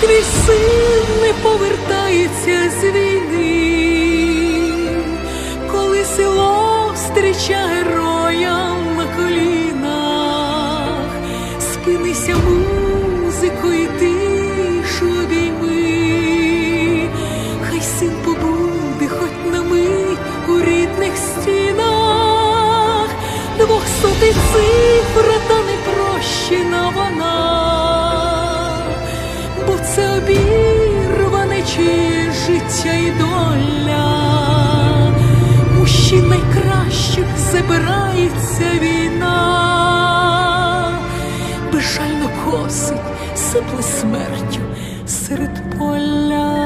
твій син не повертається з війни, коли село зустріча героям на колінах, спинися музикою, тишу обійми, хай син побуде хоч на мить у рідних стінах, двохсотий цифра та непрощена вона, це обірване чиє життя і доля. Мужчин найкращих забирається війна, безжально косить, сипле смертю серед поля.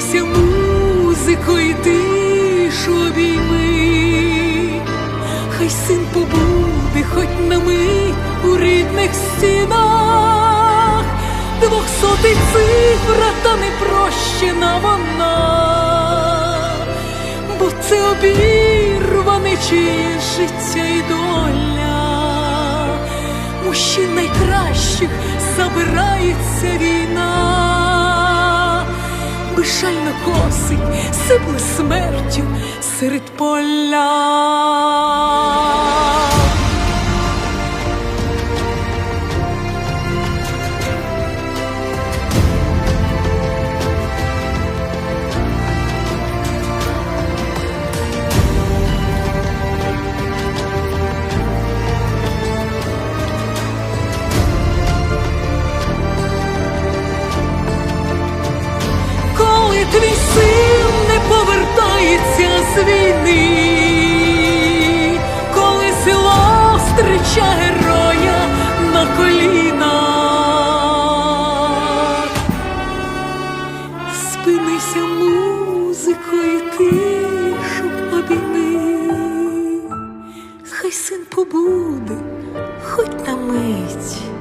спинися музикою, тишу обійми, хай син побуде хоч на мить у рідних стінах, двохсотий цифра та непрощена вона, бо це обірване чиє життя і доля. Мужчин найкращих забирається війна, безжально косить, сипле смертю серед поля. твій син не повертається з війни, коли село зустріча героя на коліна. спинися музикою щоб обійми, хай син побуде, хоть на мить.